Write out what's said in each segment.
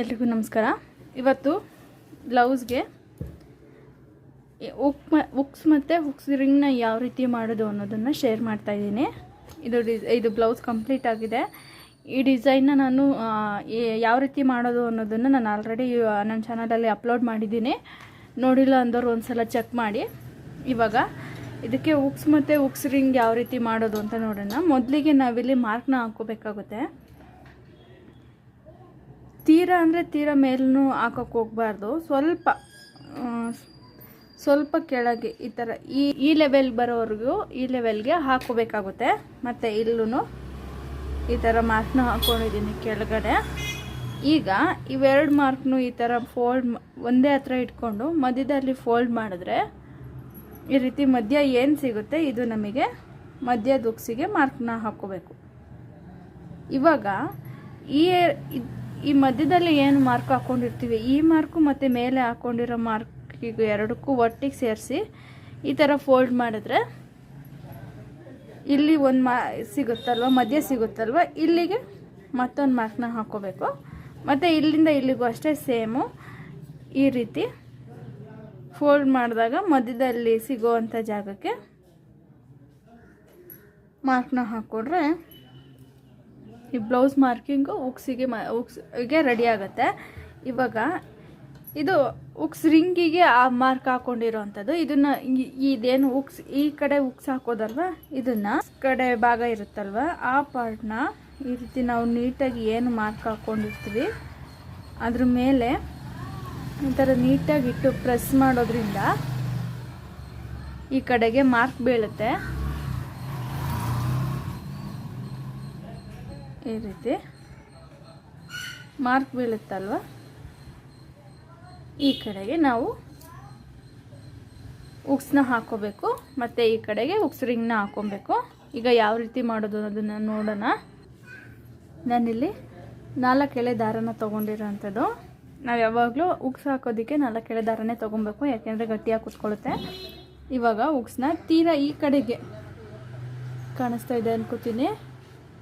ಎಲ್ರಿಗೂ ನಮಸ್ಕಾರ. ಇವತ್ತು ಬ್ಲೌಸ್ಗೆ ಉಕ್ ಉಕ್ಸ್ ಮತ್ತು ಉಕ್ಸ್ ರಿಂಗ್ನ ಯಾವ ರೀತಿ ಮಾಡೋದು ಅನ್ನೋದನ್ನು ಶೇರ್ ಮಾಡ್ತಾಯಿದ್ದೀನಿ ಇದು ಡಿಸ್ ಇದು ಬ್ಲೌಸ್ ಕಂಪ್ಲೀಟ್ ಆಗಿದೆ. ಈ ಡಿಸೈನ್ನ ನಾನು ಯಾವ ರೀತಿ ಮಾಡೋದು ಅನ್ನೋದನ್ನು ನಾನು ಆಲ್ರೆಡಿ ನನ್ನ ಚಾನಲಲ್ಲಿ ಅಪ್ಲೋಡ್ ಮಾಡಿದ್ದೀನಿ. ನೋಡಿಲ್ಲ ಅಂದವರು ಒಂದು ಸಲ ಚೆಕ್ ಮಾಡಿ. ಇವಾಗ ಇದಕ್ಕೆ ಉಕ್ಸ್ ಮತ್ತು ಉಕ್ಸ್ ರಿಂಗ್ ಯಾವ ರೀತಿ ಮಾಡೋದು ಅಂತ ನೋಡೋಣ. ಮೊದಲಿಗೆ ನಾವಿಲ್ಲಿ ಮಾರ್ಕ್ನ ಹಾಕ್ಕೋಬೇಕಾಗುತ್ತೆ ತೀರಾ ಅಂದರೆ ತೀರ ಮೇಲೂ ಹಾಕೋಕೆ ಹೋಗಬಾರ್ದು. ಸ್ವಲ್ಪ ಸ್ವಲ್ಪ ಕೆಳಗೆ ಈ ಥರ ಈ ಈ ಲೆವೆಲ್ ಬರೋವರೆಗೂ ಈ ಲೆವೆಲ್ಗೆ ಹಾಕೋಬೇಕಾಗುತ್ತೆ ಮತ್ತು ಇಲ್ಲೂ ಈ ಥರ ಮಾರ್ಕ್ನ ಹಾಕ್ಕೊಂಡಿದ್ದೀನಿ ಕೆಳಗಡೆ. ಈಗ ಇವೆರಡು ಮಾರ್ಕ್ನು ಈ ಥರ ಫೋಲ್ಡ್ ಒಂದೇ ಹತ್ರ ಇಟ್ಕೊಂಡು ಮಧ್ಯದಲ್ಲಿ ಫೋಲ್ಡ್ ಮಾಡಿದ್ರೆ ಈ ರೀತಿ ಮಧ್ಯ ಏನು ಸಿಗುತ್ತೆ ಇದು ನಮಗೆ ಮಧ್ಯ ದುಕ್ಸಿಗೆ ಮಾರ್ಕ್ನ ಹಾಕ್ಕೋಬೇಕು. ಇವಾಗ ಈ ಈ ಮಧ್ಯದಲ್ಲಿ ಏನು ಮಾರ್ಕ್ ಹಾಕ್ಕೊಂಡಿರ್ತೀವಿ ಈ ಮಾರ್ಕು ಮತ್ತು ಮೇಲೆ ಹಾಕ್ಕೊಂಡಿರೋ ಮಾರ್ಕಿಗೆ ಎರಡಕ್ಕೂ ಒಟ್ಟಿಗೆ ಸೇರಿಸಿ ಈ ಥರ ಫೋಲ್ಡ್ ಮಾಡಿದ್ರೆ ಇಲ್ಲಿ ಒಂದು ಮಾ, ಸಿಗುತ್ತಲ್ವ? ಮಧ್ಯ ಸಿಗುತ್ತಲ್ವ? ಇಲ್ಲಿಗೆ ಮತ್ತೊಂದು ಮಾರ್ಕ್ನ ಹಾಕೋಬೇಕು. ಮತ್ತು ಇಲ್ಲಿಂದ ಇಲ್ಲಿಗೂ ಅಷ್ಟೇ ಸೇಮು. ಈ ರೀತಿ ಫೋಲ್ಡ್ ಮಾಡಿದಾಗ ಮಧ್ಯದಲ್ಲಿ ಸಿಗೋವಂಥ ಜಾಗಕ್ಕೆ ಮಾರ್ಕ್ನ ಹಾಕ್ಕೊಂಡ್ರೆ ಈ ಬ್ಲೌಸ್ ಮಾರ್ಕಿಂಗು ಉಕ್ಸಿಗೆ ಮ, ಉಕ್ಸ್ಗೆ ರೆಡಿ ಆಗುತ್ತೆ. ಇವಾಗ ಇದು ಉಕ್ಸ್ ರಿಂಗಿಗೆ ಆ ಮಾರ್ಕ್ ಹಾಕೊಂಡಿರೋ ಅಂಥದ್ದು ಇದನ್ನು ಇದೇನು ಉಕ್ಸ್, ಈ ಕಡೆ ಉಕ್ಸ್ ಹಾಕೋದಲ್ವ? ಇದನ್ನು ಕಡೆ ಭಾಗ ಇರುತ್ತಲ್ವ? ಆ ಪಾರ್ಟ್ನ ಈ ರೀತಿ ನಾವು ನೀಟಾಗಿ ಏನು ಮಾರ್ಕ್ ಹಾಕ್ಕೊಂಡಿರ್ತೀವಿ ಅದ್ರ ಮೇಲೆ ಈ ಥರ ನೀಟಾಗಿ ಇಟ್ಟು ಪ್ರೆಸ್ ಮಾಡೋದ್ರಿಂದ ಈ ಕಡೆಗೆ ಮಾರ್ಕ್ ಬೀಳುತ್ತೆ. ಈ ರೀತಿ ಮಾರ್ಕ್ ಬೀಳುತ್ತಲ್ವ? ಈ ಕಡೆಗೆ ನಾವು ಉಕ್ಸ್ನ ಹಾಕೋಬೇಕು, ಮತ್ತು ಈ ಕಡೆಗೆ ಉಕ್ಸ್ ರಿಂಗ್ನ ಹಾಕೊಬೇಕು. ಈಗ ಯಾವ ರೀತಿ ಮಾಡೋದು ಅನ್ನೋದನ್ನು ನೋಡೋಣ. ನಾನಿಲ್ಲಿ ನಾಲ್ಕು ಎಳೆ ದಾರನ ತೊಗೊಂಡಿರೋಂಥದ್ದು. ನಾವು ಯಾವಾಗಲೂ ಉಕ್ಸ್ ಹಾಕೋದಕ್ಕೆ ನಾಲ್ಕು ಎಳೆ ದಾರನೇ ತೊಗೊಬೇಕು, ಯಾಕೆಂದರೆ ಗಟ್ಟಿಯಾಗಿ ಕುತ್ಕೊಳ್ಳುತ್ತೆ ಇವಾಗ ಉಕ್ಸ್ನ ತೀರಾ ಈ ಕಡೆಗೆ ಕಾಣಿಸ್ತಾ ಇದೆ ಅನ್ಕೋತೀನಿ.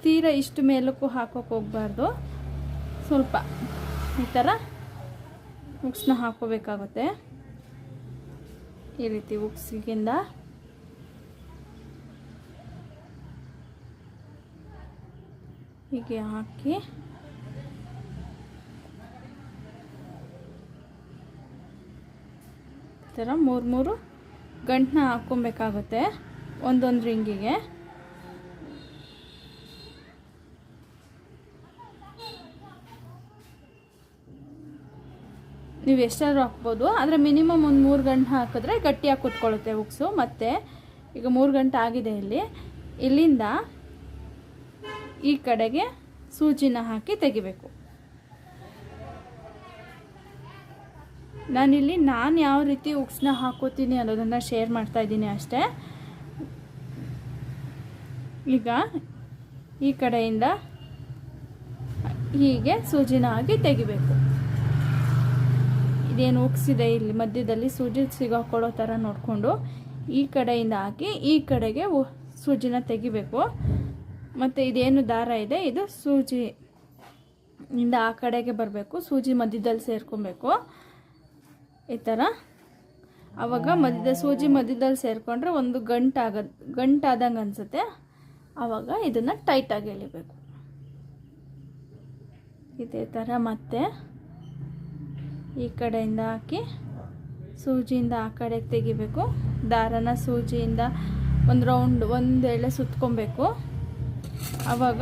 ತೀರಾ ಇಷ್ಟು ಮೇಲಕ್ಕೂ ಹಾಕೋಕೆ ಹೋಗ್ಬಾರ್ದು. ಸ್ವಲ್ಪ ಈ ಥರ ಉಕ್ಸ್ನ ಹಾಕೋಬೇಕಾಗುತ್ತೆ. ಈ ರೀತಿ ಉಕ್ಸಿಗಿಂದ. ಹೀಗೆ ಹಾಕಿ. ಈ ಥರ ಮೂರು ಮೂರು ಗಂಟನ್ನ ಹಾಕ್ಕೊಬೇಕಾಗುತ್ತೆ ಒಂದೊಂದು ರಿಂಗಿಗೆ. ನೀವು ಎಷ್ಟಾದರೂ ಹಾಕ್ಬೋದು, ಆದರೆ ಮಿನಿಮಮ್ ಒಂದು ಮೂರು ಗಂಟೆ ಹಾಕಿದ್ರೆ ಗಟ್ಟಿಯಾಗಿ ಕುತ್ಕೊಳ್ಳುತ್ತೆ ಉಕ್ಸು. ಮತ್ತು ಈಗ ಮೂರು ಗಂಟೆ ಆಗಿದೆ ಇಲ್ಲಿ. ಇಲ್ಲಿಂದ ಈ ಕಡೆಗೆ ಸೂಜಿನ ಹಾಕಿ ತೆಗಿಬೇಕು. ನಾನಿಲ್ಲಿ ನಾನು ಯಾವ ರೀತಿ ಉಕ್ಸ್ನ ಹಾಕೋತೀನಿ ಅನ್ನೋದನ್ನು ಶೇರ್ ಮಾಡ್ತಾ ಇದ್ದೀನಿ ಅಷ್ಟೇ. ಈಗ ಈ ಕಡೆಯಿಂದ ಹೀಗೆ ಸೂಜಿನ ಹಾಕಿ ತೆಗಿಬೇಕು. ಇದೇನು ಉಕ್ಸಿದೆ ಇಲ್ಲಿ ಮಧ್ಯದಲ್ಲಿ ಸೂಜಿ ಸಿಗಾಕೊಳ್ಳೋ ಥರ ನೋಡಿಕೊಂಡು ಈ ಕಡೆಯಿಂದ ಹಾಕಿ ಈ ಕಡೆಗೆ ಸೂಜಿನ ತೆಗಿಬೇಕು. ಮತ್ತು ಇದೇನು ದಾರ ಇದೆ? ಇದು ಸೂಜಿ ಇಂದ ಆ ಕಡೆಗೆ ಬರಬೇಕು. ಸೂಜಿ ಮಧ್ಯದಲ್ಲಿ ಸೇರ್ಕೊಬೇಕು. ಈ ಥರ. ಆವಾಗ ಮಧ್ಯದ ಸೂಜಿ ಮಧ್ಯದಲ್ಲಿ ಸೇರಿಕೊಂಡ್ರೆ ಒಂದು ಗಂಟಾಗ ಗಂಟಾದಂಗೆ ಅನಿಸುತ್ತೆ. ಆವಾಗ ಇದನ್ನು ಟೈಟಾಗಿ ಎಳಿಬೇಕು. ಇದೇ ಥರ ಮತ್ತೆ ಈ ಕಡೆಯಿಂದ ಹಾಕಿ ಸೂಜಿಯಿಂದ ಆ ಕಡೆಗೆ ತೆಗಿಬೇಕು. ದಾರನ ಸೂಜಿಯಿಂದ ಒಂದು ರೌಂಡ್ ಒಂದು ಎಳೆ ಸುತ್ಕೊಬೇಕು. ಆವಾಗ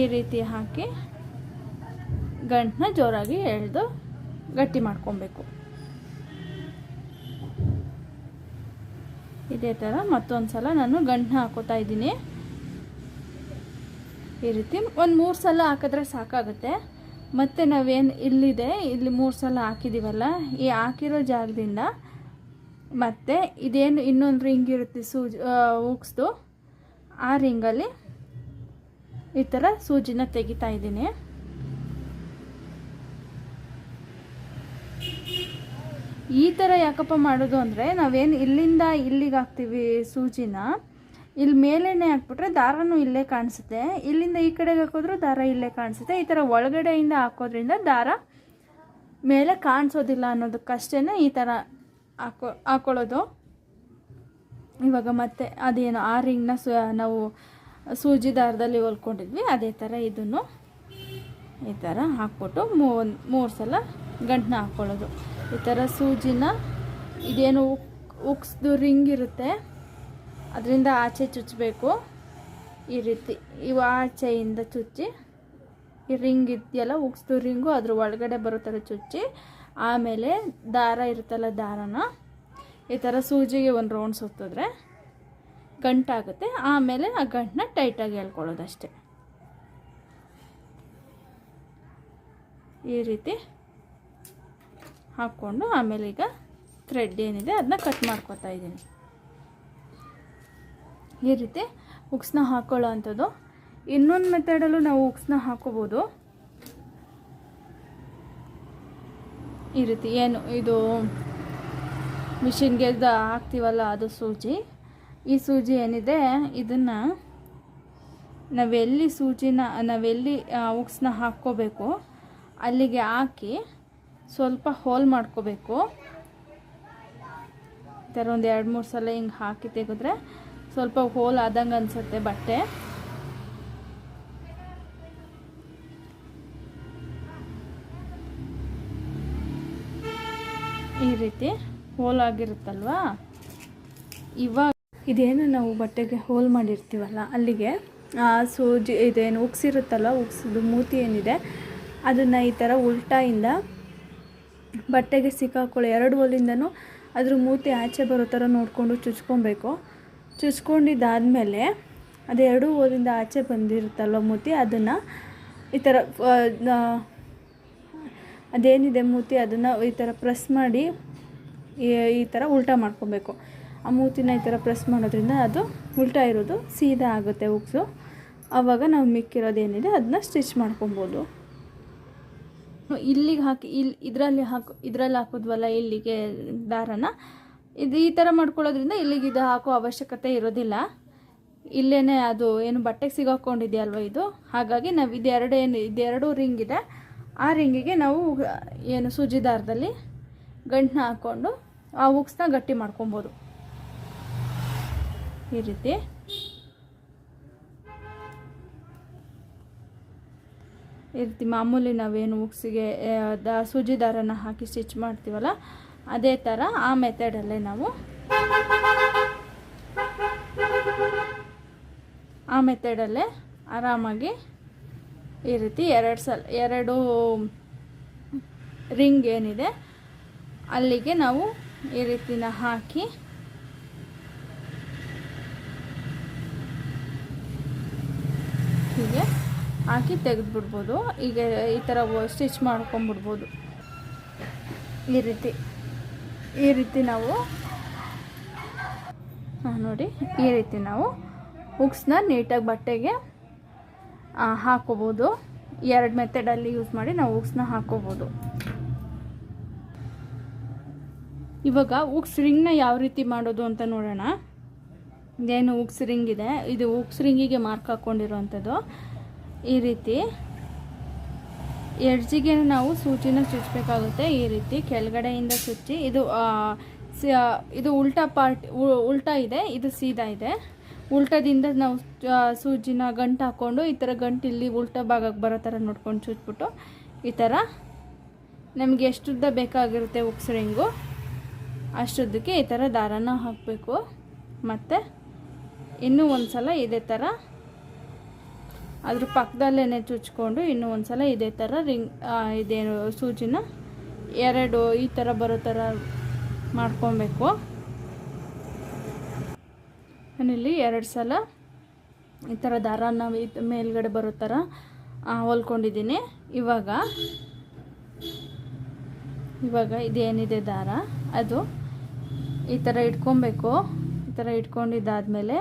ಈ ರೀತಿ ಹಾಕಿ ಗಂಟನ್ನ ಜೋರಾಗಿ ಎಳೆದು ಗಟ್ಟಿ ಮಾಡ್ಕೊಬೇಕು. ಇದೇ ಥರ ಮತ್ತೊಂದು ಸಲ ನಾನು ಗಂಟನ್ನ ಹಾಕೋತಾ ಇದ್ದೀನಿ. ಈ ರೀತಿ ಒಂದು ಮೂರು ಸಲ ಹಾಕಿದ್ರೆ ಸಾಕಾಗುತ್ತೆ. ಮತ್ತು ನಾವೇನು ಇಲ್ಲಿದೆ, ಇಲ್ಲಿ ಮೂರು ಸಲ ಹಾಕಿದ್ದೀವಲ್ಲ ಈ ಹಾಕಿರೋ ಜಾಗದಿಂದ ಮತ್ತು ಇದೇನು ಇನ್ನೊಂದು ರಿಂಗ್ ಇರುತ್ತೆ ಸೂಜಿ ಉಕ್ಸ್ದು ಆ ರಿಂಗಲ್ಲಿ ಈ ಥರ ಸೂಜಿನ ತೆಗಿತಾ ಇದ್ದೀನಿ. ಈ ಥರ ಯಾಕಪ್ಪ ಮಾಡೋದು ಅಂದರೆ ನಾವೇನು ಇಲ್ಲಿಂದ ಇಲ್ಲಿಗೆ ಹಾಕ್ತೀವಿ ಸೂಜಿನ ಇಲ್ಲಿ ಮೇಲೇನೆ ಹಾಕ್ಬಿಟ್ರೆ ದಾರನೂ ಇಲ್ಲೇ ಕಾಣಿಸುತ್ತೆ. ಇಲ್ಲಿಂದ ಈ ಕಡೆಗೆ ಹಾಕೋದ್ರು ದಾರ ಇಲ್ಲೇ ಕಾಣಿಸುತ್ತೆ. ಈ ಥರ ಒಳಗಡೆಯಿಂದ ಹಾಕೋದ್ರಿಂದ ದಾರ ಮೇಲೆ ಕಾಣಿಸೋದಿಲ್ಲ ಅನ್ನೋದಕ್ಕಷ್ಟೇ ಈ ಥರ ಹಾಕೋ, ಹಾಕೊಳ್ಳೋದು. ಇವಾಗ ಮತ್ತೆ ಅದೇನು ಆ ರಿಂಗ್ನ ಸು, ನಾವು ಸೂಜಿ ದಾರದಲ್ಲಿ ಹೊಲ್ಕೊಂಡಿದ್ವಿ, ಅದೇ ಥರ ಇದನ್ನು ಈ ಥರ ಹಾಕ್ಬಿಟ್ಟು ಮೂರು ಮೂರು ಸಲ ಗಂಟನ್ನ ಹಾಕ್ಕೊಳ್ಳೋದು ಈ ಥರ ಸೂಜಿನ ಇದೇನು ಉಕ್, ಉಕ್ಸ್ದು ರಿಂಗ್ ಇರುತ್ತೆ. ಅದರಿಂದ ಆಚೆ ಚುಚ್ಚಬೇಕು ಈ ರೀತಿ, ಇವು ಆಚೆಯಿಂದ ಚುಚ್ಚಿ, ಈ ರಿಂಗ್ ಇದೆಯಲ್ಲ ಉಕ್ಸ್ದು ರಿಂಗು ಅದ್ರ ಒಳಗಡೆ ಬರೋ ಥರ ಚುಚ್ಚಿ, ಆಮೇಲೆ ದಾರ ಇರುತ್ತಲ್ಲ ದಾರನ, ಈ ಥರ ಸೂಜಿಗೆ ಒಂದು ರೌಂಡ್ ಸುತ್ತಿದ್ರೆ ಗಂಟಾಗುತ್ತೆ. ಆಮೇಲೆ ಆ ಗಂಟನ್ನ ಟೈಟಾಗಿ ಎಳ್ಕೊಳ್ಳೋದು ಅಷ್ಟೇ ಈ ರೀತಿ ಹಾಕ್ಕೊಂಡು ಆಮೇಲೆ ಈಗ ಥ್ರೆಡ್ ಏನಿದೆ, ಅದನ್ನ ಕಟ್ ಮಾಡ್ಕೊತಾ ಇದ್ದೀನಿ. ಈ ರೀತಿ ಉಕ್ಸ್ನ ಹಾಕೊಳ್ಳೋ ಅಂಥದ್ದು. ಇನ್ನೊಂದು ಮೆಥಡಲ್ಲೂ ನಾವು ಉಕ್ಸ್ನ ಹಾಕೋಬೋದು. ಈ ರೀತಿ ಏನು, ಇದು ಮಿಷಿನ್ಗೆ ಹಾಕ್ತೀವಲ್ಲ ಅದು ಸೂಜಿ. ಈ ಸೂಜಿ ಏನಿದೆ, ಇದನ್ನು ನಾವೆಲ್ಲಿ ಸೂಜಿನ, ನಾವೆಲ್ಲಿ ಉಕ್ಸ್ನ ಹಾಕ್ಕೋಬೇಕು, ಅಲ್ಲಿಗೆ ಹಾಕಿ ಸ್ವಲ್ಪ ಹೋಲ್ ಮಾಡ್ಕೋಬೇಕು. ಈ ಥರ ಒಂದು ಎರಡು ಮೂರು ಸಲ ಹಿಂಗೆ ಹಾಕಿ ತೆಗೆದ್ರೆ ಸ್ವಲ್ಪ ಹೋಲ್ ಆದಂಗೆ ಅನಿಸುತ್ತೆ ಬಟ್ಟೆ. ಈ ರೀತಿ ಹೋಲ್ ಆಗಿರುತ್ತಲ್ವಾ? ಇವಾಗ ಇದೇನು ನಾವು ಬಟ್ಟೆಗೆ ಹೋಲ್ ಮಾಡಿರ್ತೀವಲ್ಲ, ಅಲ್ಲಿಗೆ, ಆ ಸೂಜಿ ಇದೇನು ಉಕ್ಸಿರುತ್ತಲ್ಲ ಉಗ್ಸಿದ್ದು ಮೂತಿ ಏನಿದೆ, ಅದನ್ನು ಈ ಥರ ಉಲ್ಟಾಯಿಂದ ಬಟ್ಟೆಗೆ ಸಿಕ್ಕಾಕೊಳ್ಳೋ ಎರಡು ಹೋಲಿಂದನೂ ಅದ್ರ ಮೂತಿ ಆಚೆ ಬರೋ ಥರ ನೋಡಿಕೊಂಡು ಚುಚ್ಕೊಬೇಕು. ಚುಚ್ಕೊಂಡಿದ್ದಾದಮೇಲೆ ಎರಡು ಓದಿಂದ ಆಚೆ ಬಂದಿರುತ್ತಲ್ವ ಮೂತಿ, ಅದನ್ನು ಈ ಥರ ಅದೇನಿದೆ ಮೂತಿ, ಅದನ್ನು ಈ ಥರ ಪ್ರೆಸ್ ಮಾಡಿ, ಈ ಥರ ಉಲ್ಟಾ ಮಾಡ್ಕೊಬೇಕು. ಆ ಮೂತಿನ ಈ ಥರ ಪ್ರೆಸ್ ಮಾಡೋದ್ರಿಂದ ಅದು ಉಲ್ಟಾ ಇರೋದು ಸೀದಾ ಆಗುತ್ತೆ ಉಕ್ಸು ಆವಾಗ ನಾವು ಮಿಕ್ಕಿರೋದೇನಿದೆ ಅದನ್ನ ಸ್ಟಿಚ್ ಮಾಡ್ಕೊಬೋದು. ಇಲ್ಲಿಗೆ ಹಾಕಿ ಇಲ್ಲಿ ಇದರಲ್ಲಿ ಹಾಕಿ, ಇದರಲ್ಲಿ ಹಾಕೋದ್ವಲ್ಲ ಇಲ್ಲಿಗೆ ದಾರನ? ಇದು ಈ ಥರ ಮಾಡ್ಕೊಳ್ಳೋದ್ರಿಂದ ಇಲ್ಲಿಗೆ ಇದು ಹಾಕೋ ಅವಶ್ಯಕತೆ ಇರೋದಿಲ್ಲ. ಇಲ್ಲೇ ಅದು ಏನು ಬಟ್ಟೆಗೆ ಸಿಗಾಕೊಂಡಿದೆಯಲ್ವ ಇದು? ಹಾಗಾಗಿ ನಾವು ಇದೆರಡು ಏನು, ಇದೆರಡು ರಿಂಗ್ ಇದೆ. ಆ ರಿಂಗಿಗೆ ನಾವು, ಏನು ಸೂಜಿ ದಾರದಲ್ಲಿ ಗಂಟನ್ನ ಹಾಕ್ಕೊಂಡು ಆ ಹುಕ್ಸ್ನ ಗಟ್ಟಿ ಮಾಡ್ಕೊಬೋದು. ಈ ರೀತಿ. ಈ ರೀತಿ ಮಾಮೂಲಿ ನಾವೇನು ಉಕ್ಸಿಗೆ ದ ಸೂಜಿ ದಾರನ ಹಾಕಿ ಸ್ಟಿಚ್ ಮಾಡ್ತೀವಲ್ಲ ಅದೇ ಥರ ಆ ಮೆಥಡಲ್ಲೇ ನಾವು ಆ ಮೆಥಡಲ್ಲೇ ಆರಾಮಾಗಿ ಈ ರೀತಿ ಎರಡು ಸಲ, ಎರಡು ರಿಂಗ್ ಏನಿದೆ, ಅಲ್ಲಿಗೆ ನಾವು ಈ ರೀತಿನ ಹಾಕಿ ಹೀಗೆ ಹಾಕಿ ತೆಗೆದ್ಬಿಡ್ಬೋದು. ಈಗ ಈ ಥರ ಸ್ಟಿಚ್ ಮಾಡ್ಕೊಂಬಿಡ್ಬೋದು ಈ ರೀತಿ. ಈ ರೀತಿ ನಾವು ನೋಡಿ, ಈ ರೀತಿ ನಾವು ಹುಕ್ಸ್ನ ನೀಟಾಗಿ ಬಟ್ಟೆಗೆ ಹಾಕೋಬೋದು. ಎರಡು ಮೆಥಡಲ್ಲಿ ಯೂಸ್ ಮಾಡಿ ನಾವು ಹುಕ್ಸ್ನ ಹಾಕೋಬೋದು. ಇವಾಗ ಉಕ್ಸ್ ರಿಂಗ್ನ ಯಾವ ರೀತಿ ಮಾಡೋದು ಅಂತ ನೋಡೋಣ. ಇದೇನು ಉಕ್ಸ್ ರಿಂಗ್ ಇದೆ. ಇದು ಉಕ್ಸ್ ರಿಂಗಿಗೆ ಮಾರ್ಕ್ ಹಾಕ್ಕೊಂಡಿರೋವಂಥದ್ದು ಈ ರೀತಿ ಎಡ್ಜಿಗೆ ನಾವು ಸೂಚಿನ ಚುಚ್ಚಬೇಕಾಗುತ್ತೆ ಈ ರೀತಿ ಕೆಳಗಡೆಯಿಂದ ಚುಚ್ಚಿ ಇದು ಇದು ಉಲ್ಟಾ ಪಾರ್ಟ್ ಉಲ್ಟಾ ಇದೆ, ಇದು ಸೀದಾ ಇದೆ. ಉಲ್ಟದಿಂದ ನಾವು ಸೂಜಿನ ಗಂಟು ಹಾಕ್ಕೊಂಡು ಈ ಥರ ಗಂಟು ಇಲ್ಲಿ ಉಲ್ಟಾ ಭಾಗಕ್ಕೆ ಬರೋ ಥರ ನೋಡ್ಕೊಂಡು ಚುಚ್ಬಿಟ್ಟು ಈ ಥರ ನಮಗೆ ಎಷ್ಟುದ್ದ ಬೇಕಾಗಿರುತ್ತೆ ಉಕ್ಸ್ ರಿಂಗು, ಅಷ್ಟುದ್ದಕ್ಕೆ ಈ ಥರ ದಾರನ ಹಾಕಬೇಕು. ಮತ್ತು ಇನ್ನೂ ಒಂದು ಸಲ ಇದೇ ಥರ ಅದ್ರ ಪಕ್ಕದಲ್ಲೇ ಚುಚ್ಕೊಂಡು ಇನ್ನೂ ಒಂದು ಸಲ ಇದೇ ಥರ ರಿಂಗ್ ಇದೇನು ಸೂಜಿನ ಎರಡು ಈ ಥರ ಬರೋ ಥರ ಮಾಡ್ಕೊಬೇಕು. ನಾನಿಲ್ಲಿ ಎರಡು ಸಲ ಈ ಥರ ದಾರಾನ ಮೇಲ್ಗಡೆ ಬರೋ ಥರ ಹೊಲ್ಕೊಂಡಿದ್ದೀನಿ. ಇವಾಗ ಇವಾಗ ಇದೇನಿದೆ ದಾರ? ಅದು ಈ ಥರ ಇಟ್ಕೊಬೇಕು. ಈ ಥರ ಇಟ್ಕೊಂಡಿದ್ದಾದಮೇಲೆ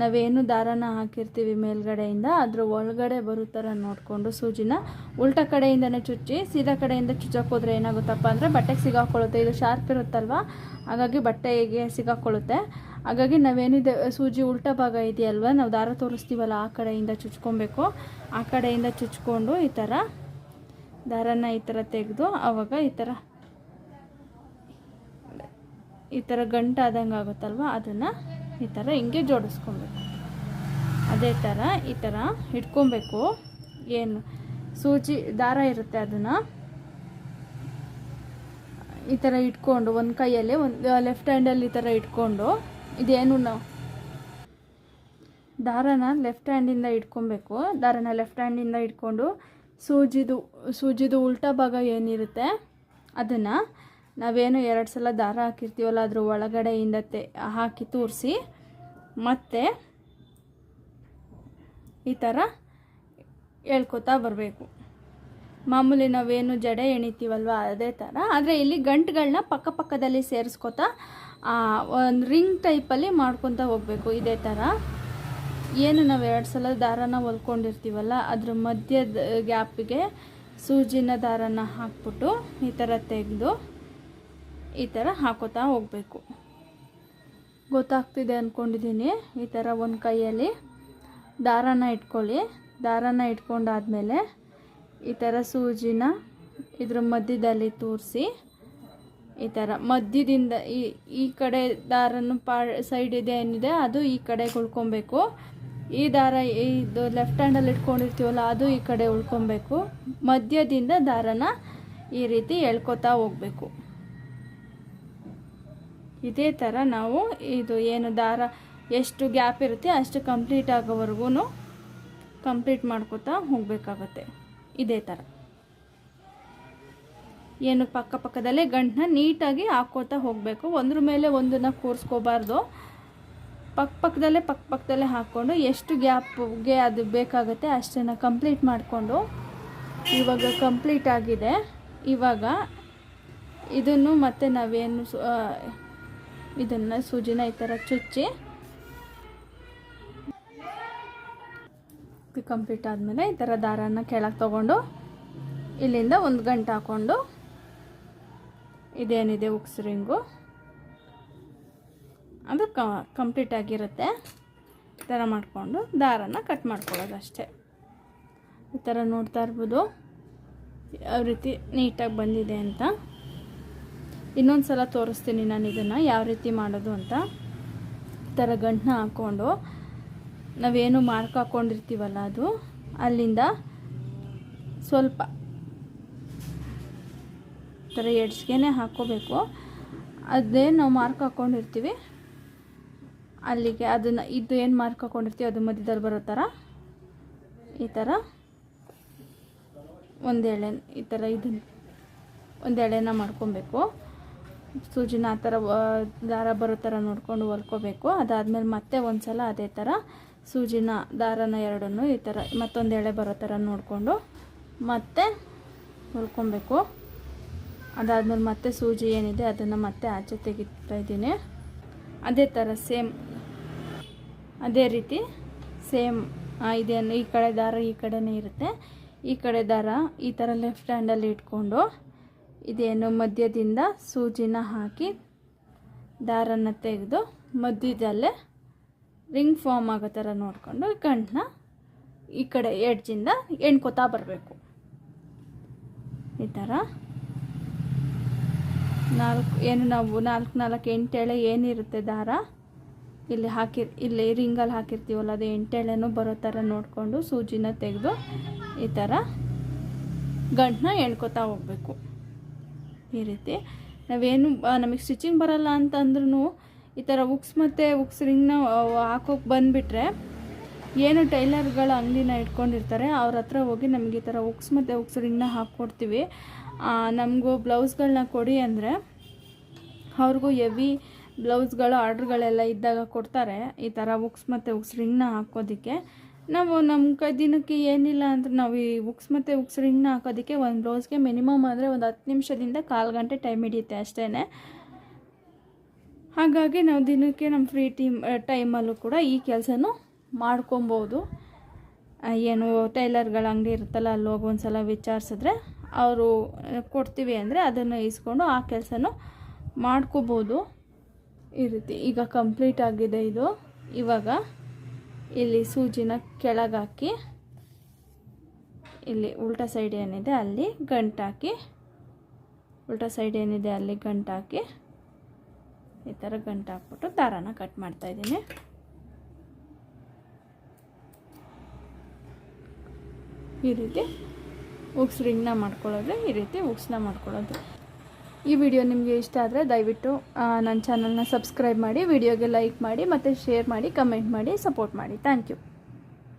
ನಾವೇನು ದಾರನ ಹಾಕಿರ್ತೀವಿ ಮೇಲ್ಗಡೆಯಿಂದ, ಅದ್ರ ಒಳಗಡೆ ಬರೋ ಥರ ನೋಡಿಕೊಂಡು ಸೂಜಿನ. ಉಲ್ಟ ಕಡೆಯಿಂದನೇ ಚುಚ್ಚಿ, ಸೀದಾ ಕಡೆಯಿಂದ ಚುಚ್ಚಕ್ಕೆ ಏನಾಗುತ್ತಪ್ಪ ಅಂದರೆ ಬಟ್ಟೆಗೆ ಸಿಗಾಕೊಳ್ಳುತ್ತೆ. ಇದು ಶಾರ್ಪ್ ಇರುತ್ತಲ್ವ? ಹಾಗಾಗಿ ಬಟ್ಟೆಗೆ ಸಿಗಾಕೊಳ್ಳುತ್ತೆ? ಹಾಗಾಗಿ ನಾವೇನಿದೆ ಸೂಜಿ ಉಲ್ಟ ಭಾಗ ಇದೆಯಲ್ವ? ನಾವು ದಾರ ತೋರಿಸ್ತೀವಲ್ಲ ಆ ಕಡೆಯಿಂದ ಚುಚ್ಕೊಬೇಕು. ಆ ಕಡೆಯಿಂದ ಚುಚ್ಕೊಂಡು ಈ ಥರ ದಾರನ ಈ ಥರ ತೆಗೆದು ಆವಾಗ ಈ ಥರ ಈ ಥರ ಗಂಟಾದಂಗೆ ಆಗುತ್ತಲ್ವ ಅದನ್ನು ಈ ಥರ ಹಿಂಗೆ ಜೋಡಿಸ್ಕೊಬೇಕು. ಅದೇ ಥರ ಈ ಥರ ಇಟ್ಕೊಬೇಕು. ಏನು? ಸೂಜಿ, ದಾರ ಇರುತ್ತೆ ಅದನ್ನು. ಈ ಥರ ಇಟ್ಕೊಂಡು ಒಂದು ಕೈಯಲ್ಲಿ ಒಂದು ಲೆಫ್ಟ್ ಹ್ಯಾಂಡಲ್ಲಿ ಈ ಥರ ಇಟ್ಕೊಂಡು ಇದೇನು ನಾವು ದಾರನ ಲೆಫ್ಟ್ ಹ್ಯಾಂಡಿಂದ ಇಟ್ಕೊಬೇಕು. ದಾರನ ಲೆಫ್ಟ್ ಹ್ಯಾಂಡಿಂದ ಇಟ್ಕೊಂಡು ಸೂಜಿದು ಸೂಜಿದು ಉಲ್ಟಾ ಭಾಗ ಏನಿರುತ್ತೆ ಅದನ್ನು ನಾವೇನು ಎರಡು ಸಲ ದಾರ ಹಾಕಿರ್ತೀವಲ್ಲ ಅದ್ರ ಒಳಗಡೆಯಿಂದ ತೆ, ಹಾಕಿ ತೂರಿಸಿ. ಮತ್ತೆ ಈ ಥರ ಹೇಳ್ಕೊತಾ ಬರಬೇಕು. ಮಾಮೂಲಿ ನಾವೇನು ಜಡೆ ಎಣಿತೀವಲ್ವ ಅದೇ ಥರ ಆದರೆ ಇಲ್ಲಿ ಗಂಟುಗಳನ್ನ ಪಕ್ಕಪಕ್ಕದಲ್ಲಿ ಸೇರಿಸ್ಕೊತಾ ಒಂದು ರಿಂಗ್ ಟೈಪಲ್ಲಿ ಮಾಡ್ಕೊತಾ ಹೋಗಬೇಕು ಇದೇ ಥರ ಏನು ನಾವು ಎರಡು ಸಲ ದಾರನ ಹೊಲ್ಕೊಂಡಿರ್ತೀವಲ್ಲ ಅದ್ರ ಮಧ್ಯದ ಗ್ಯಾಪಿಗೆ ಸೂಜಿನ ದಾರನ ಹಾಕ್ಬಿಟ್ಟು ಈ ಥರ ತೆಗೆದು ಈ ಥರ ಹಾಕೋತಾ ಹೋಗಬೇಕು. ಗೊತ್ತಾಗ್ತಿದೆ ಅಂದ್ಕೊಂಡಿದ್ದೀನಿ ಈ ಥರ ಒಂದು ಕೈಯಲ್ಲಿ ದಾರನ ಇಟ್ಕೊಳ್ಳಿ. ದಾರನ ಇಟ್ಕೊಂಡಾದಮೇಲೆ ಈ ಥರ ಸೂಜಿನ ಇದ್ರ ಮಧ್ಯದಲ್ಲಿ ತೂರಿಸಿ ಈ ಥರ ಮಧ್ಯದಿಂದ ಈ ಈ ಕಡೆ ದಾರನ ಪಾ ಸೈಡ್ ಇದೆ ಏನಿದೆ ಅದು ಈ ಕಡೆ ಉಳ್ಕೊಬೇಕು. ಈ ದಾರ ಇದು ಲೆಫ್ಟ್ ಹ್ಯಾಂಡಲ್ಲಿ ಇಟ್ಕೊಂಡಿರ್ತೀವಲ್ಲ ಅದು ಈ ಕಡೆ ಉಳ್ಕೊಬೇಕು. ಮಧ್ಯದಿಂದ ದಾರನ ಈ ರೀತಿ ಎಳ್ಕೊತಾ ಹೋಗಬೇಕು. ಇದೇ ಥರ ನಾವು ಇದು ಏನು ದಾರ, ಎಷ್ಟು ಗ್ಯಾಪ್ ಇರುತ್ತೆ ಅಷ್ಟು ಕಂಪ್ಲೀಟ್ ಆಗೋವರೆಗೂ ಕಂಪ್ಲೀಟ್ ಮಾಡ್ಕೋತಾ ಹೋಗಬೇಕಾಗತ್ತೆ. ಇದೇ ಥರ ಏನು ಪಕ್ಕ ಪಕ್ಕದಲ್ಲೇ ಗಂಟನ್ನ ನೀಟಾಗಿ ಹಾಕೋತಾ ಹೋಗಬೇಕು. ಒಂದ್ರ ಮೇಲೆ ಒಂದನ್ನು ಕೂರಿಸ್ಕೋಬಾರ್ದು. ಪಕ್ಕ ಪಕ್ಕದಲ್ಲೇ ಪಕ್ಕ ಪಕ್ಕದಲ್ಲೇ ಹಾಕ್ಕೊಂಡು ಎಷ್ಟು ಗ್ಯಾಪ್ಗೆ ಅದು ಬೇಕಾಗುತ್ತೆ ಅಷ್ಟನ್ನು ಕಂಪ್ಲೀಟ್ ಮಾಡಿಕೊಂಡು ಇವಾಗ ಕಂಪ್ಲೀಟ್ ಆಗಿದೆ. ಇವಾಗ ಇದನ್ನು ಮತ್ತೆ ನಾವೇನು ಇದನ್ನು ಸೂಜಿನ ಈ ಥರ ಚುಚ್ಚಿ ಕಂಪ್ಲೀಟ್ ಆದಮೇಲೆ ಈ ಥರ ದಾರನ ಕೆಳಗೆ ತೊಗೊಂಡು ಇಲ್ಲಿಂದ ಒಂದು ಗಂಟೆ ಹಾಕ್ಕೊಂಡು ಇದೇನಿದೆ ಉಕ್ಸ್ ರಿಂಗು. ಅದು ಕಂಪ್ಲೀಟ್ ಆಗಿರುತ್ತೆ. ಈ ಥರ ಮಾಡಿಕೊಂಡು ದಾರನ ಕಟ್ ಮಾಡ್ಕೊಳ್ಳೋದು ಅಷ್ಟೇ. ಈ ಥರ ನೋಡ್ತಾ ಇರ್ಬೋದು. ಯಾವ ರೀತಿ ನೀಟಾಗಿ ಬಂದಿದೆ ಅಂತ. ಇನ್ನೊಂದು ಸಲ ತೋರಿಸ್ತೀನಿ ನಾನು ಇದನ್ನು, ಯಾವ ರೀತಿ ಮಾಡೋದು ಅಂತ. ಈ ಥರ ಗಂಟನ್ನ ಹಾಕ್ಕೊಂಡು ನಾವೇನು ಮಾರ್ಕ್ ಹಾಕ್ಕೊಂಡಿರ್ತೀವಲ್ಲ ಅದು, ಅಲ್ಲಿಂದ ಸ್ವಲ್ಪ ಥರ ಎಡ್ಸ್ಗೆನೆ ಹಾಕ್ಕೋಬೇಕು. ಅದೇ ನಾವು ಮಾರ್ಕ್ ಹಾಕ್ಕೊಂಡಿರ್ತೀವಿ ಅಲ್ಲಿಗೆ ಅದನ್ನು, ಇದು ಏನು ಮಾರ್ಕ್ ಹಾಕ್ಕೊಂಡಿರ್ತೀವಿ ಅದು ಮಧ್ಯದಲ್ಲಿ ಬರೋ ಥರ. ಈ ಥರ. ಒಂದು ಎಳೆ ಈ ಥರ ಇದನ್ನು ಒಂದು ಎಳೆನ ಮಾಡ್ಕೊಬೇಕು. ಸೂಜಿನ ಆ ಥರ ದಾರ ಬರೋ ಥರ ನೋಡಿಕೊಂಡು ಹೊಲ್ಕೋಬೇಕು. ಅದಾದಮೇಲೆ ಮತ್ತೆ ಒಂದು ಸಲ ಅದೇ ಥರ ಸೂಜಿನ ದಾರನ ಎರಡನ್ನು ಈ ಥರ ಮತ್ತೊಂದು ಎಳೆ ಬರೋ ಥರ ನೋಡಿಕೊಂಡು ಮತ್ತೆ ಹೊಲ್ಕೊಬೇಕು. ಅದಾದಮೇಲೆ ಮತ್ತೆ ಸೂಜಿ ಏನಿದೆ ಅದನ್ನು ಮತ್ತೆ ಆಚೆ ತೆಗಿತಾ ಇದ್ದೀನಿ. ಅದೇ ಥರ ಸೇಮ್, ಅದೇ ರೀತಿ ಸೇಮ್ ಇದೇನು ಈ ಕಡೆ ದಾರ ಈ ಕಡೆನೇ ಇರುತ್ತೆ. ಈ ಕಡೆ ದಾರ ಈ ಥರ ಲೆಫ್ಟ್ ಹ್ಯಾಂಡಲ್ಲಿ ಇಟ್ಕೊಂಡು ಇದೇನು ಮಧ್ಯದಿಂದ ಸೂಜಿನ ಹಾಕಿ ದಾರನ ತೆಗೆದು ಮಧ್ಯದಲ್ಲೇ ರಿಂಗ್ ಫಾರ್ಮ್ ಆಗೋ ಥರ ನೋಡಿಕೊಂಡು ಗಂಟನ್ನ ಈ ಕಡೆ ಎಡ್ಜಿಂದ ಎಣ್ಕೊತಾ ಬರಬೇಕು. ಈ ಥರ. ನಾಲ್ಕು, ಏನು ನಾವು ನಾಲ್ಕು ನಾಲ್ಕು ಎಂಟೆಳೆ ಏನಿರುತ್ತೆ ದಾರ? ಇಲ್ಲಿ ಹಾಕಿ, ಇಲ್ಲಿ ರಿಂಗಲ್ಲಿ ಹಾಕಿರ್ತೀವಲ್ಲ, ಅದು ಎಂಟೆಳೆನೂ ಬರೋ ಥರ ನೋಡಿಕೊಂಡು ಸೂಜಿನ ತೆಗೆದು ಈ ಥರ ಗಂಟನ್ನ ಎಣ್ಕೊತಾ ಹೋಗಬೇಕು. ಈ ರೀತಿ ನಾವೇನು ನಮಗೆ ಸ್ಟಿಚಿಂಗ್ ಬರಲ್ಲ ಅಂತಂದ್ರೂ ಈ ಥರ ಉಕ್ಸ್ ಮತ್ತು ಉಕ್ಸ್ ರಿಂಗ್ನ ಹಾಕೋಕೆ ಬಂದುಬಿಟ್ರೆ ಏನು ಟೈಲರ್ಗಳ ಅಂಗಡಿನ ಇಟ್ಕೊಂಡಿರ್ತಾರೆ, ಅವ್ರ ಹತ್ರ ಹೋಗಿ ನಮಗೆ ಈ ಥರ ಉಕ್ಸ್ ಮತ್ತು ಉಕ್ಸ್ ರಿಂಗ್ನ ಹಾಕ್ಕೊಡ್ತೀವಿ ನಮಗೂ ಬ್ಲೌಸ್ಗಳನ್ನ ಕೊಡಿ ಅಂದರೆ ಅವ್ರಿಗೂ ಎವಿ ಬ್ಲೌಸ್ಗಳು, ಆರ್ಡ್ರ್ಗಳೆಲ್ಲ ಇದ್ದಾಗ ಕೊಡ್ತಾರೆ ಈ ಥರ ಉಕ್ಸ್ ಮತ್ತು ಉಕ್ಸ್ ರಿಂಗ್ನ ಹಾಕೋದಕ್ಕೆ. ನಾವು ನಮ್ಮ ಕೈ ದಿನಕ್ಕೆ ಏನಿಲ್ಲ ಅಂದ್ರೆ ನಾವು ಈ ಉಕ್ಸ್ ಮತ್ತು ಉಕ್ಸ್ ರಿಂಗ್ನ ಹಾಕೋದಕ್ಕೆ ಒಂದು ಬ್ಲೌಸ್ಗೆ ಮಿನಿಮಮ್ ಅಂದರೆ ಒಂದು ಹತ್ತು ನಿಮಿಷದಿಂದ ಕಾಲು ಗಂಟೆ ಟೈಮ್ ಹಿಡಿಯುತ್ತೆ ಅಷ್ಟೇ ಹಾಗಾಗಿ ನಾವು ದಿನಕ್ಕೆ ನಮ್ಮ ಫ್ರೀ ಟೀಮ್ ಟೈಮಲ್ಲೂ ಕೂಡ ಈ ಕೆಲಸನೂ ಮಾಡ್ಕೊಬೋದು. ಏನು ಟೈಲರ್ಗಳ ಅಂಗಡಿ ಇರುತ್ತಲ್ಲ, ಅಲ್ಲಿ ಹೋಗಿ ಒಂದು ಸಲ ವಿಚಾರಿಸಿದ್ರೆ ಅವರು ಕೊಡ್ತೀವಿ ಅಂದರೆ ಅದನ್ನು ಇಸ್ಕೊಂಡು ಆ ಕೆಲಸನೂ ಮಾಡ್ಕೋಬೋದು. ಈ ರೀತಿ ಈಗ ಕಂಪ್ಲೀಟ್ ಆಗಿದೆ ಇದು. ಇವಾಗ ಇಲ್ಲಿ ಸೂಜಿನ ಕೆಳಗಾಕಿ, ಇಲ್ಲಿ ಉಲ್ಟಾ ಸೈಡ್ ಏನಿದೆ ಅಲ್ಲಿ ಗಂಟಾಕಿ, ಉಲ್ಟಾ ಸೈಡ್ ಏನಿದೆ ಅಲ್ಲಿ ಗಂಟಾಕಿ. ಈ ಥರ ಗಂಟು ಹಾಕ್ಬಿಟ್ಟು ದಾರಾನ ಕಟ್ ಮಾಡ್ತಾಯಿದ್ದೀನಿ ಈ ರೀತಿ ಉಕ್ಸ್ ರಿಂಗ್ನ ಮಾಡ್ಕೊಳ್ಳೋದು, ಈ ರೀತಿ ಉಕ್ಸ್ನ ಮಾಡ್ಕೊಳ್ಳೋದು. ಈ ವಿಡಿಯೋ ನಿಮಗೆ ಇಷ್ಟ ಆದರೆ ದಯವಿಟ್ಟು ನನ್ನ ಚಾನಲ್ನ ಸಬ್ಸ್ಕ್ರೈಬ್ ಮಾಡಿ, ವಿಡಿಯೋಗೆ ಲೈಕ್ ಮಾಡಿ, ಮತ್ತು ಶೇರ್ ಮಾಡಿ ಕಮೆಂಟ್ ಮಾಡಿ ಸಪೋರ್ಟ್ ಮಾಡಿ. Thank you